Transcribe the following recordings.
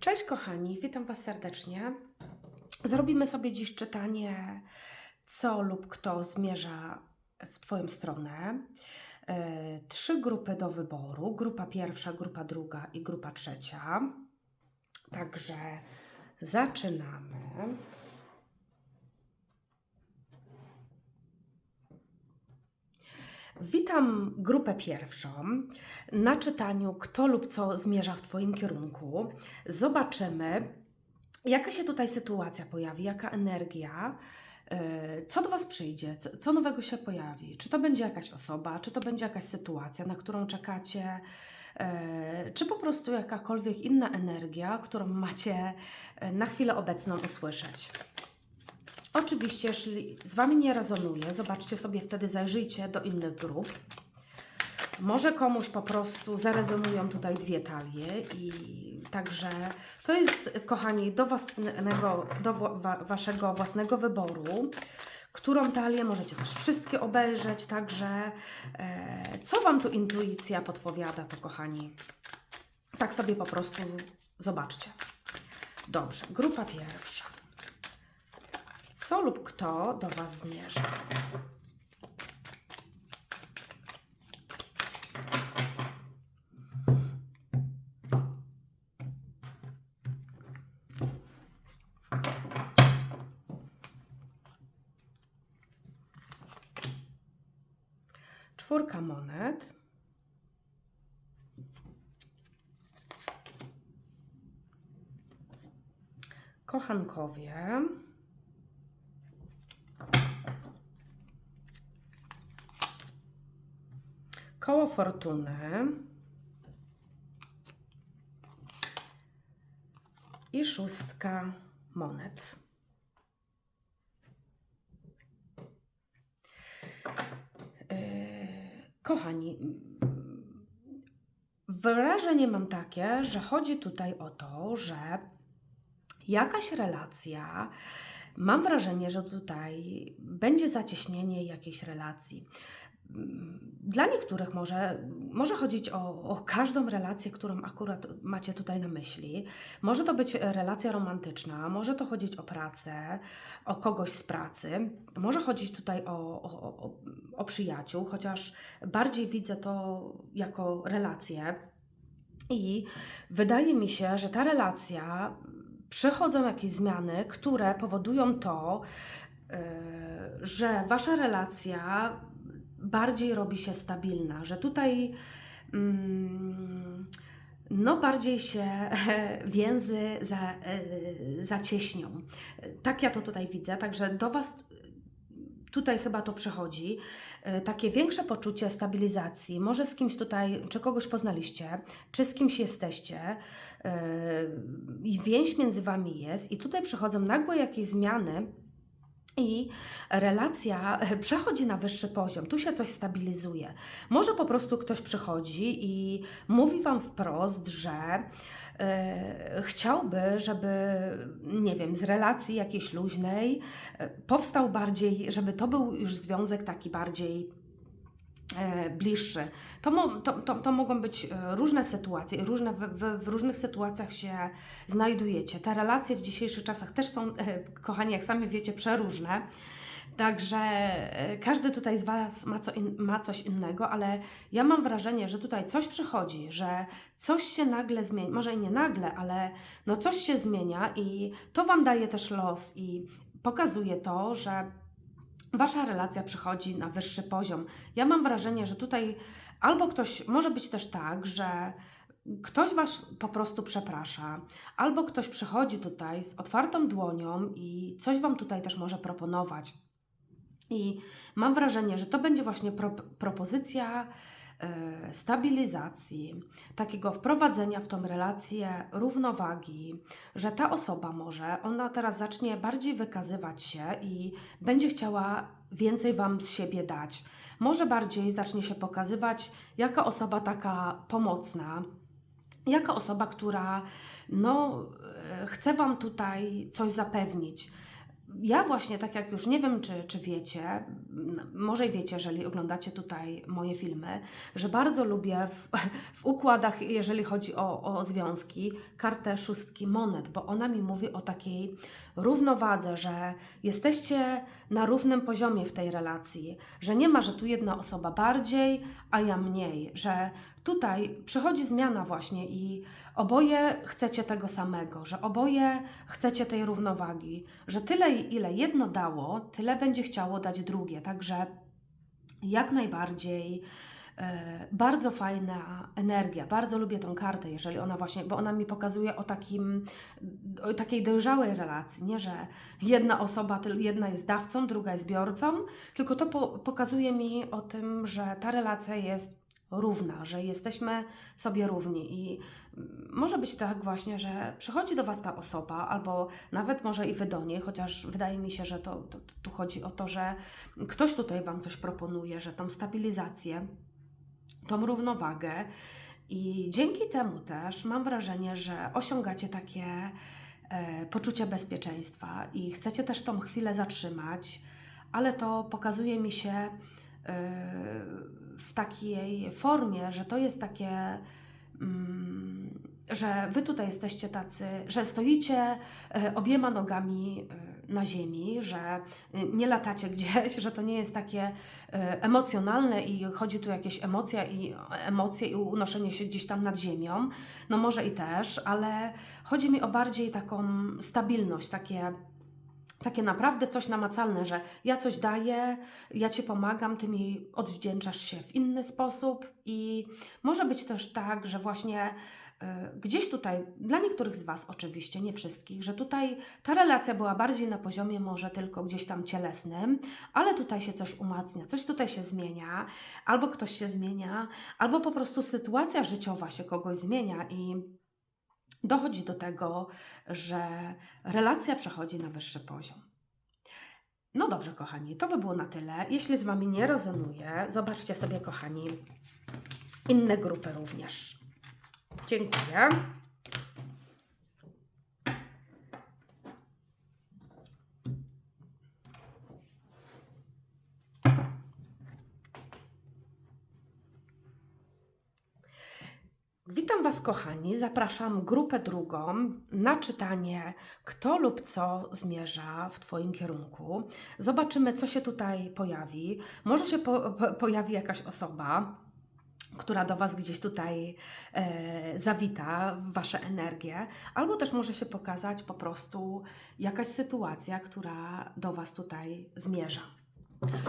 Cześć kochani, witam Was serdecznie. Zrobimy sobie dziś czytanie, co lub kto zmierza w Twoją stronę. E, Trzy grupy do wyboru: grupa pierwsza, grupa druga i grupa trzecia. Także zaczynamy. Witam grupę pierwszą na czytaniu Kto lub co zmierza w Twoim kierunku. Zobaczymy, jaka się tutaj sytuacja pojawi, jaka energia, yy, co do Was przyjdzie, co, nowego się pojawi. Czy to będzie jakaś osoba, czy to będzie jakaś sytuacja, na którą czekacie, yy, czy po prostu jakakolwiek inna energia, którą macie yy, na chwilę obecną usłyszeć. Oczywiście, jeśli z Wami nie rezonuje, zobaczcie sobie wtedy, zajrzyjcie do innych grup. Może komuś po prostu zarezonują tutaj dwie talie i także to jest, kochani, do, własnego, do wa- wa- Waszego własnego wyboru, którą talię możecie też wszystkie obejrzeć, także e, co Wam tu intuicja podpowiada, to kochani, tak sobie po prostu zobaczcie. Dobrze, grupa pierwsza. Co lub kto do Was zmierza? Czwórka monet. Kochankowie. Koło fortuny. I szóstka monet. Yy, Kochani, wrażenie mam takie, że chodzi tutaj o to, że jakaś relacja, mam wrażenie, że tutaj będzie zacieśnienie jakiejś relacji. Dla niektórych może, może chodzić o, o każdą relację, którą akurat macie tutaj na myśli. Może to być relacja romantyczna, może to chodzić o pracę, o kogoś z pracy, może chodzić tutaj o, o, o, przyjaciół, chociaż bardziej widzę to jako relację. I wydaje mi się, że ta relacja przychodzą jakieś zmiany, które powodują to, yy, że wasza relacja bardziej robi się stabilna, że tutaj mm, no bardziej się więzy za, e, zacieśnią. Tak ja to tutaj widzę, także do Was tutaj chyba to przychodzi. E, Takie większe poczucie stabilizacji. Może z kimś tutaj, czy kogoś poznaliście, czy z kimś jesteście e, i więź między Wami jest i tutaj przychodzą nagłe jakieś zmiany, i relacja e, przechodzi na wyższy poziom, tu się coś stabilizuje. Może po prostu ktoś przychodzi i mówi Wam wprost, że e, chciałby, żeby, nie wiem, z relacji jakiejś luźnej e, powstał bardziej, żeby to był już związek taki bardziej bliższy. To, to, to, to mogą być e, różne sytuacje, różne, w, w, różnych sytuacjach się znajdujecie. Te relacje w dzisiejszych czasach też są, e, kochani, jak sami wiecie, przeróżne. Także e, każdy tutaj z Was ma, co in, ma coś innego, ale ja mam wrażenie, że tutaj coś przychodzi, że coś się nagle zmienia, może i nie nagle, ale no coś się zmienia i to Wam daje też los i pokazuje to, że Wasza relacja przychodzi na wyższy poziom. Ja mam wrażenie, że tutaj albo ktoś, może być też tak, że ktoś Was po prostu przeprasza, albo ktoś przychodzi tutaj z otwartą dłonią i coś Wam tutaj też może proponować. I mam wrażenie, że to będzie właśnie pro, propozycja stabilizacji, takiego wprowadzenia w tą relację równowagi, że ta osoba może, ona teraz zacznie bardziej wykazywać się i będzie chciała więcej Wam z siebie dać. Może bardziej zacznie się pokazywać jako osoba taka pomocna, jako osoba, która no, e, chce Wam tutaj coś zapewnić. Ja właśnie, tak jak już nie wiem, czy, czy wiecie, może wiecie, jeżeli oglądacie tutaj moje filmy, że bardzo lubię w, w układach, jeżeli chodzi o, o związki, kartę szóstki monet, bo ona mi mówi o takiej równowadze, że jesteście na równym poziomie w tej relacji, że nie ma, że tu jedna osoba bardziej, a ja mniej, że tutaj przychodzi zmiana właśnie i oboje chcecie tego samego, że oboje chcecie tej równowagi, że tyle, ile jedno dało, tyle będzie chciało dać drugie. Także jak najbardziej. e, Bardzo fajna energia, bardzo lubię tą kartę, jeżeli ona właśnie, bo ona mi pokazuje o takim, o takiej dojrzałej relacji, nie, że jedna osoba, jedna jest dawcą, druga jest biorcą, tylko to po, pokazuje mi o tym, że ta relacja jest równa, że jesteśmy sobie równi. I może być tak właśnie, że przychodzi do Was ta osoba, albo nawet może i Wy do niej, chociaż wydaje mi się, że to, to, tu chodzi o to, że ktoś tutaj Wam coś proponuje, że tą stabilizację, tą równowagę. I dzięki temu też mam wrażenie, że osiągacie takie e, poczucie bezpieczeństwa i chcecie też tą chwilę zatrzymać, ale to pokazuje mi się e, w takiej formie, że to jest takie, mm, że wy tutaj jesteście tacy, że stoicie e, obiema nogami e, na ziemi, że e, nie latacie gdzieś, że to nie jest takie emocjonalne i chodzi tu jakieś emocje i emocje i unoszenie się gdzieś tam nad ziemią. No może i też, ale chodzi mi o bardziej taką stabilność, takie takie naprawdę coś namacalne, że ja coś daję, ja Ci pomagam, Ty mi odwdzięczasz się w inny sposób. I może być też tak, że właśnie y, gdzieś tutaj, dla niektórych z Was oczywiście, nie wszystkich, że tutaj ta relacja była bardziej na poziomie może tylko gdzieś tam cielesnym, ale tutaj się coś umacnia, coś tutaj się zmienia, albo ktoś się zmienia, albo po prostu sytuacja życiowa się kogoś zmienia i dochodzi do tego, że relacja przechodzi na wyższy poziom. No dobrze, kochani, to by było na tyle. Jeśli z Wami nie rezonuje, zobaczcie sobie, kochani, inne grupy również. Dziękuję. Witam Was, kochani. Zapraszam grupę drugą na czytanie, kto lub co zmierza w Twoim kierunku. Zobaczymy, co się tutaj pojawi. Może się po, po, pojawi jakaś osoba, która do Was gdzieś tutaj e, zawita w Wasze energie, albo też może się pokazać po prostu jakaś sytuacja, która do Was tutaj zmierza.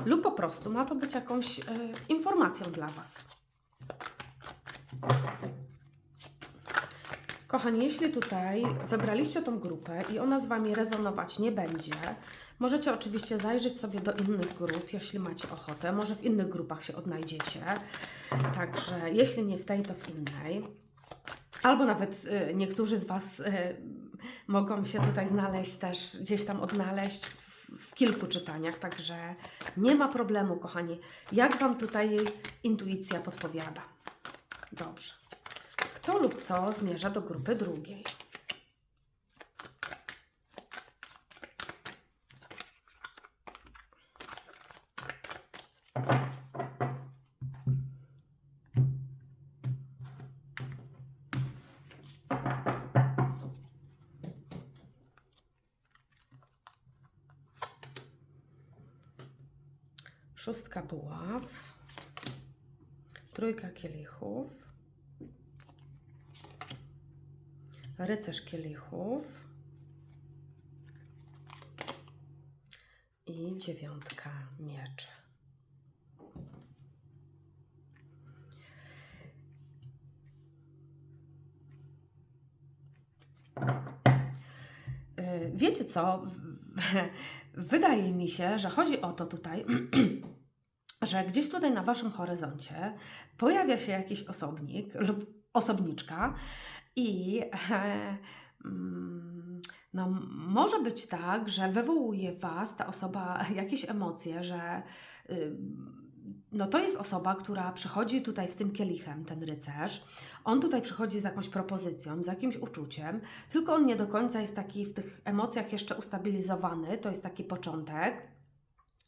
Lub po prostu ma to być jakąś e, informacją dla Was. Kochani, jeśli tutaj wybraliście tą grupę i ona z Wami rezonować nie będzie, możecie oczywiście zajrzeć sobie do innych grup, jeśli macie ochotę. Może w innych grupach się odnajdziecie. Także jeśli nie w tej, to w innej. Albo nawet y, niektórzy z Was y, mogą się tutaj znaleźć też, gdzieś tam odnaleźć w, w kilku czytaniach. Także nie ma problemu, kochani. Jak Wam tutaj intuicja podpowiada? Dobrze. Kto lub co zmierza do grupy drugiej? Szóstka buław, trójka kielichów, rycerz kielichów i dziewiątka mieczy. Y, Wiecie co? Wydaje mi się, że chodzi o to tutaj, że gdzieś tutaj na waszym horyzoncie pojawia się jakiś osobnik lub osobniczka, i e, mm, no, może być tak, że wywołuje Was ta osoba jakieś emocje, że no to jest osoba, która przychodzi tutaj z tym kielichem, ten rycerz. On tutaj przychodzi z jakąś propozycją, z jakimś uczuciem, tylko on nie do końca jest taki w tych emocjach jeszcze ustabilizowany. To jest taki początek.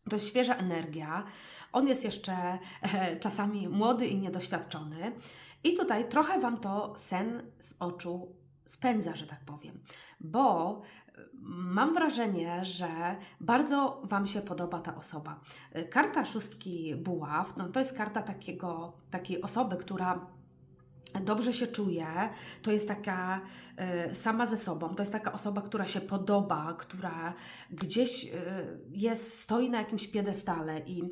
To świeża energia. On jest jeszcze e, czasami młody i niedoświadczony. I tutaj trochę Wam to sen z oczu spędza, że tak powiem, bo e, mam wrażenie, że bardzo Wam się podoba ta osoba. Karta szóstki buław, no to jest karta takiego, takiej osoby, która dobrze się czuje, to jest taka e, sama ze sobą, to jest taka osoba, która się podoba, która gdzieś e, jest, stoi na jakimś piedestale i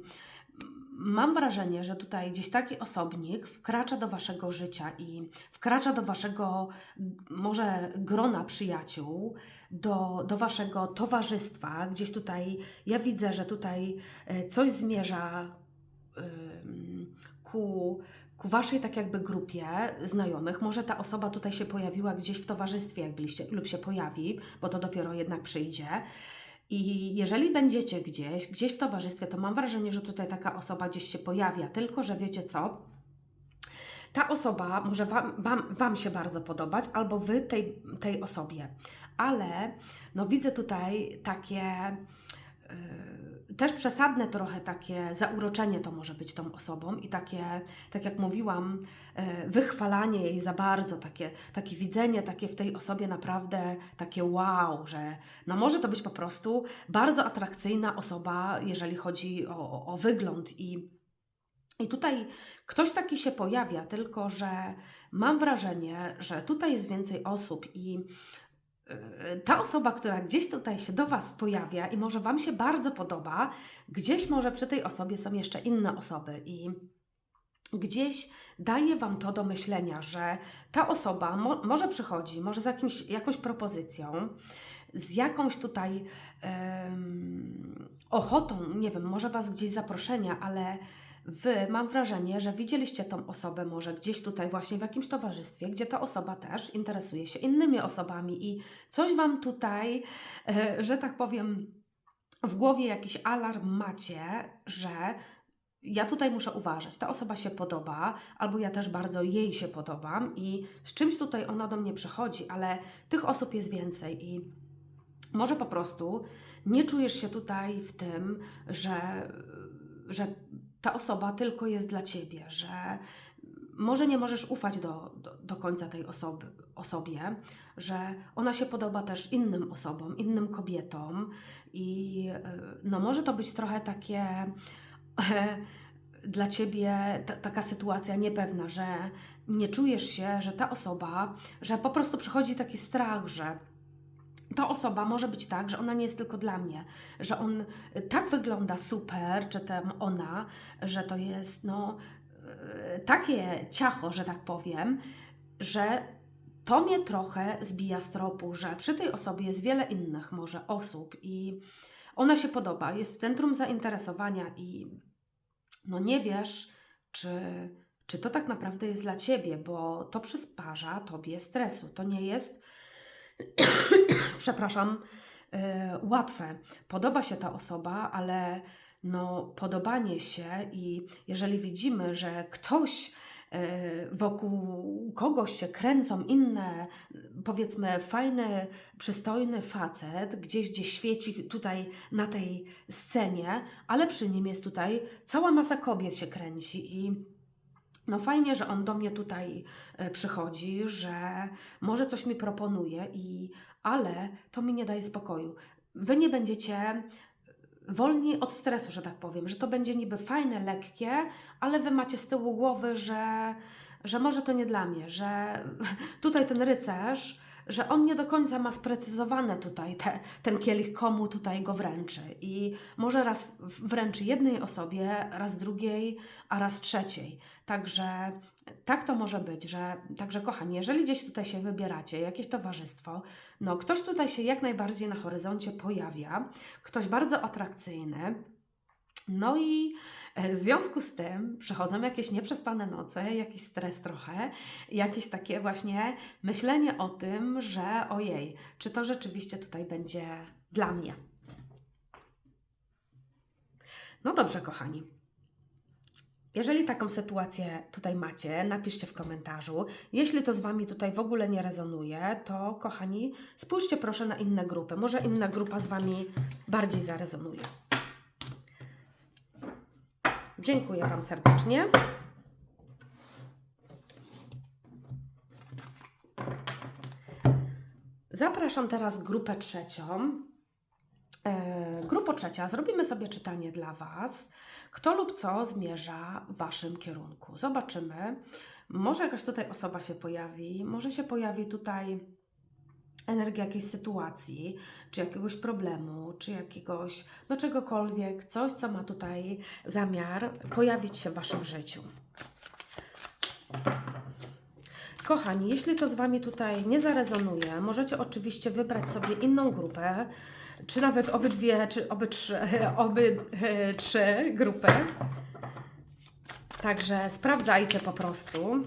mam wrażenie, że tutaj gdzieś taki osobnik wkracza do waszego życia i wkracza do waszego może grona przyjaciół, do, do waszego towarzystwa. Gdzieś tutaj ja widzę, że tutaj e, coś zmierza ym, ku, ku waszej tak jakby grupie znajomych. Może ta osoba tutaj się pojawiła gdzieś w towarzystwie, jak byliście, lub się pojawi, bo to dopiero jednak przyjdzie. I jeżeli będziecie gdzieś, gdzieś w towarzystwie, to mam wrażenie, że tutaj taka osoba gdzieś się pojawia, tylko że wiecie co? Ta osoba może wam, wam, wam się bardzo podobać, albo wy tej, tej osobie, ale no widzę tutaj takie yy, też przesadne trochę takie zauroczenie to może być tą osobą i takie, tak jak mówiłam, yy, wychwalanie jej za bardzo, takie, takie widzenie takie w tej osobie naprawdę takie wow, że no może to być po prostu bardzo atrakcyjna osoba, jeżeli chodzi o, o, wygląd. I i tutaj ktoś taki się pojawia, tylko że mam wrażenie, że tutaj jest więcej osób i ta osoba, która gdzieś tutaj się do Was pojawia i może Wam się bardzo podoba, gdzieś może przy tej osobie są jeszcze inne osoby i gdzieś daje Wam to do myślenia, że ta osoba mo może przychodzi, może z jakimś, jakąś propozycją, z jakąś tutaj ochotą, nie wiem, może Was gdzieś zaproszenia, ale Wy mam wrażenie, że widzieliście tą osobę może gdzieś tutaj właśnie w jakimś towarzystwie, gdzie ta osoba też interesuje się innymi osobami i coś Wam tutaj, e, że tak powiem, w głowie jakiś alarm macie, że ja tutaj muszę uważać, ta osoba się podoba, albo ja też bardzo jej się podobam i z czymś tutaj ona do mnie przychodzi, ale tych osób jest więcej i może po prostu nie czujesz się tutaj w tym, że, że ta osoba tylko jest dla ciebie, że może nie możesz ufać do, do, do końca tej osoby, osobie, że ona się podoba też innym osobom, innym kobietom i y, no może to być trochę takie dla ciebie ta, taka sytuacja niepewna, że nie czujesz się, że ta osoba, że po prostu przychodzi taki strach, że ta osoba może być tak, że ona nie jest tylko dla mnie, że on tak wygląda super, czy tam ona, że to jest no e, takie ciacho, że tak powiem, że to mnie trochę zbija z tropu, że przy tej osobie jest wiele innych może osób i ona się podoba, jest w centrum zainteresowania i no nie wiesz, czy, czy to tak naprawdę jest dla Ciebie, bo to przysparza Tobie stresu. To nie jest przepraszam, yy, łatwe. Podoba się ta osoba, ale no, podobanie się i jeżeli widzimy, że ktoś yy, wokół kogoś się kręcą inne, powiedzmy, fajny, przystojny facet, gdzieś, gdzie świeci tutaj na tej scenie, ale przy nim jest tutaj cała masa kobiet się kręci i no fajnie, że on do mnie tutaj e, przychodzi, że może coś mi proponuje i ale to mi nie daje spokoju. Wy nie będziecie wolni od stresu, że tak powiem, że to będzie niby fajne, lekkie, ale wy macie z tyłu głowy, że, że może to nie dla mnie, że tutaj ten rycerz że on nie do końca ma sprecyzowane tutaj te, ten kielich, komu tutaj go wręczy. I może raz wręczy jednej osobie, raz drugiej, a raz trzeciej. Także tak to może być, że także kochani, jeżeli gdzieś tutaj się wybieracie, jakieś towarzystwo, no ktoś tutaj się jak najbardziej na horyzoncie pojawia, ktoś bardzo atrakcyjny, no i e, w związku z tym przychodzą jakieś nieprzespane noce, jakiś stres trochę, jakieś takie właśnie myślenie o tym, że ojej, czy to rzeczywiście tutaj będzie dla mnie. No dobrze, kochani. Jeżeli taką sytuację tutaj macie, napiszcie w komentarzu. Jeśli to z Wami tutaj w ogóle nie rezonuje, to kochani, spójrzcie proszę na inne grupy. Może inna grupa z Wami bardziej zarezonuje. Dziękuję Wam serdecznie. Zapraszam teraz grupę trzecią. E, grupo trzecia, zrobimy sobie czytanie dla Was. Kto lub co zmierza w Waszym kierunku? Zobaczymy. Może jakaś tutaj osoba się pojawi, może się pojawi tutaj energia jakiejś sytuacji, czy jakiegoś problemu, czy jakiegoś, no czegokolwiek, coś, co ma tutaj zamiar pojawić się w Waszym życiu. Kochani, jeśli to z Wami tutaj nie zarezonuje, możecie oczywiście wybrać sobie inną grupę, czy nawet obydwie, czy oby trzy, oby e, trzy grupy. Także sprawdzajcie po prostu.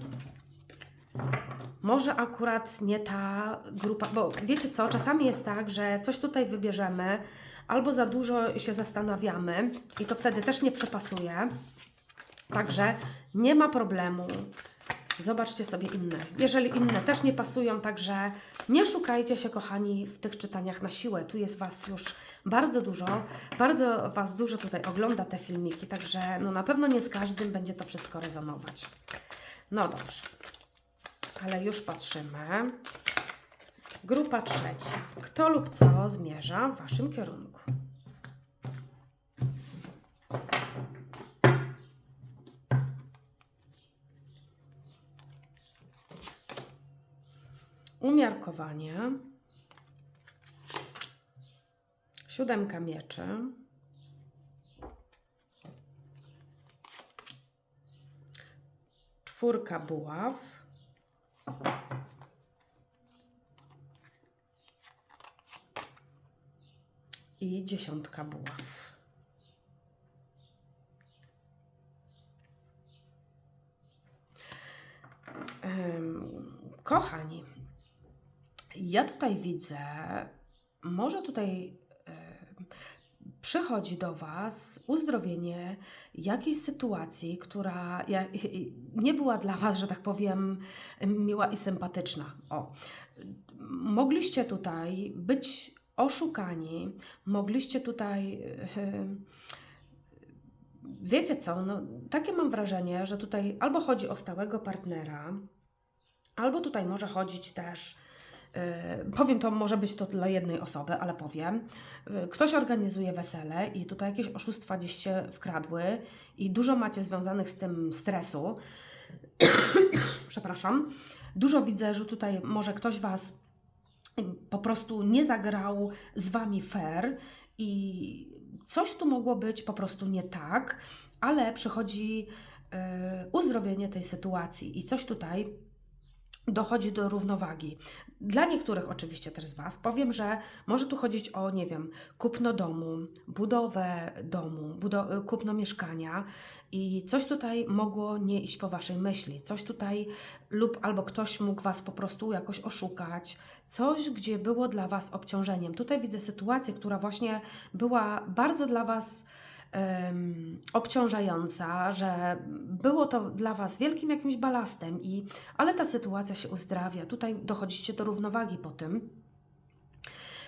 Może akurat nie ta grupa, bo wiecie co, czasami jest tak, że coś tutaj wybierzemy, albo za dużo się zastanawiamy i to wtedy też nie przepasuje. Także nie ma problemu. Zobaczcie sobie inne. Jeżeli inne też nie pasują, także nie szukajcie się, kochani, w tych czytaniach na siłę. Tu jest Was już bardzo dużo, bardzo Was dużo tutaj ogląda te filmiki, także no na pewno nie z każdym będzie to wszystko rezonować. No dobrze, ale już patrzymy. Grupa trzecia. Kto lub co zmierza w Waszym kierunku? Umiarkowanie. Siódemka mieczy. Czwórka buław. I dziesiątka buław. Kochani, ja tutaj widzę, może tutaj przychodzi do Was uzdrowienie jakiejś sytuacji, która nie była dla Was, że tak powiem, miła i sympatyczna. O, mogliście tutaj być oszukani, mogliście tutaj. e, Wiecie co, no, takie mam wrażenie, że tutaj albo chodzi o stałego partnera, albo tutaj może chodzić też powiem to, może być to dla jednej osoby, ale powiem. Yy, ktoś organizuje wesele i tutaj jakieś oszustwa gdzieś się wkradły i dużo macie związanych z tym stresu. Przepraszam. Dużo widzę, że tutaj może ktoś Was po prostu nie zagrał z Wami fair i coś tu mogło być po prostu nie tak, ale przychodzi yy, uzdrowienie tej sytuacji i coś tutaj dochodzi do równowagi. Dla niektórych oczywiście też z Was powiem, że może tu chodzić o, nie wiem, kupno domu, budowę domu, budo- kupno mieszkania i coś tutaj mogło nie iść po Waszej myśli, coś tutaj lub albo ktoś mógł Was po prostu jakoś oszukać, coś, gdzie było dla Was obciążeniem. Tutaj widzę sytuację, która właśnie była bardzo dla Was obciążająca, że było to dla Was wielkim jakimś balastem, i, ale ta sytuacja się uzdrawia. Tutaj dochodzicie do równowagi po tym.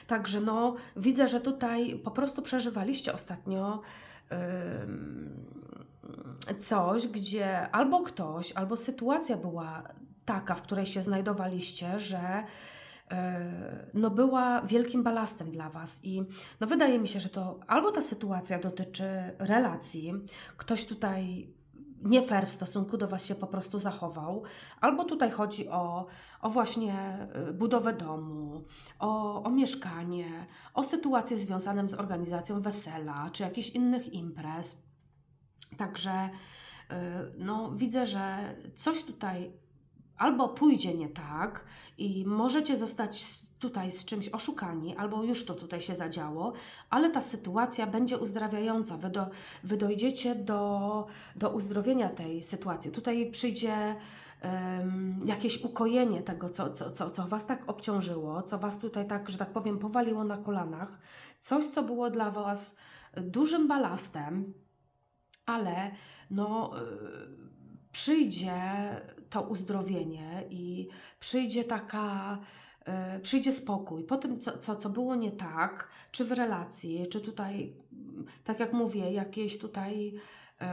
Także no, widzę, że tutaj po prostu przeżywaliście ostatnio coś, gdzie albo ktoś, albo sytuacja była taka, w której się znajdowaliście, że no była wielkim balastem dla Was i no wydaje mi się, że to albo ta sytuacja dotyczy relacji, ktoś tutaj nie fair w stosunku do Was się po prostu zachował, albo tutaj chodzi o, o właśnie y, budowę domu, o, o mieszkanie, o sytuacje związane z organizacją wesela, czy jakichś innych imprez. Także y, no, widzę, że coś tutaj albo pójdzie nie tak i możecie zostać tutaj z czymś oszukani, albo już to tutaj się zadziało, ale ta sytuacja będzie uzdrawiająca. Wy, do, wy dojdziecie do, do uzdrowienia tej sytuacji. Tutaj przyjdzie em, jakieś ukojenie tego, co, co, co, co Was tak obciążyło, co Was tutaj tak, że tak powiem, powaliło na kolanach. Coś, co było dla Was dużym balastem, ale no, y, przyjdzie to uzdrowienie i przyjdzie taka, y, przyjdzie spokój. Po tym, co, co, co było nie tak, czy w relacji, czy tutaj, tak jak mówię, jakieś tutaj, y,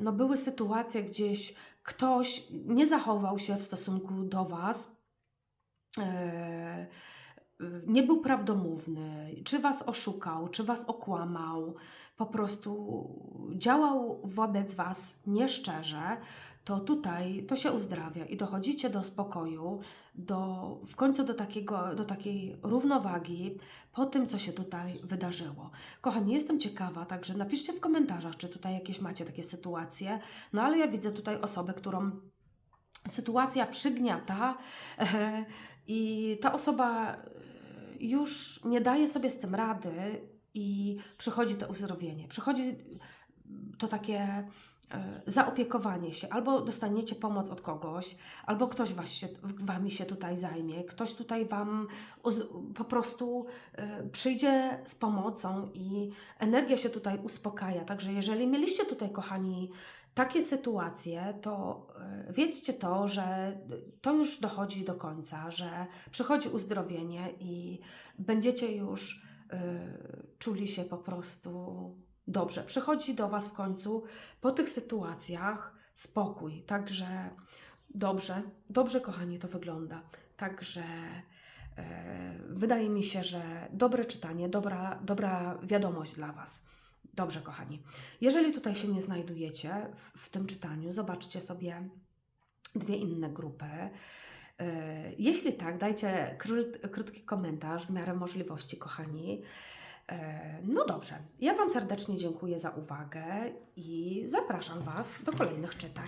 no były sytuacje gdzieś, ktoś nie zachował się w stosunku do Was, e, nie był prawdomówny, czy was oszukał, czy was okłamał, po prostu działał wobec was nieszczerze, to tutaj to się uzdrawia i dochodzicie do spokoju, do, w końcu do, takiego, do takiej równowagi po tym, co się tutaj wydarzyło. Kochani, jestem ciekawa, także napiszcie w komentarzach, czy tutaj jakieś macie takie sytuacje. No ale ja widzę tutaj osobę, którą sytuacja przygniata i ta osoba już nie daje sobie z tym rady i przychodzi to uzdrowienie. Przychodzi to takie e, zaopiekowanie się. Albo dostaniecie pomoc od kogoś, albo ktoś was się, wami się tutaj zajmie, ktoś tutaj wam po prostu e, przyjdzie z pomocą i energia się tutaj uspokaja. Także jeżeli mieliście tutaj, kochani, takie sytuacje, to e, wiedzcie to, że to już dochodzi do końca, że przychodzi uzdrowienie i będziecie już e, czuli się po prostu dobrze. Przychodzi do Was w końcu po tych sytuacjach spokój. Także dobrze, dobrze, kochani, to wygląda. Także e, wydaje mi się, że dobre czytanie, dobra, dobra wiadomość dla Was. Dobrze, kochani. Jeżeli tutaj się nie znajdujecie w, w tym czytaniu, zobaczcie sobie dwie inne grupy. E, Jeśli tak, dajcie kró- krótki komentarz w miarę możliwości, kochani. E, No dobrze, ja Wam serdecznie dziękuję za uwagę i zapraszam Was do kolejnych czytań.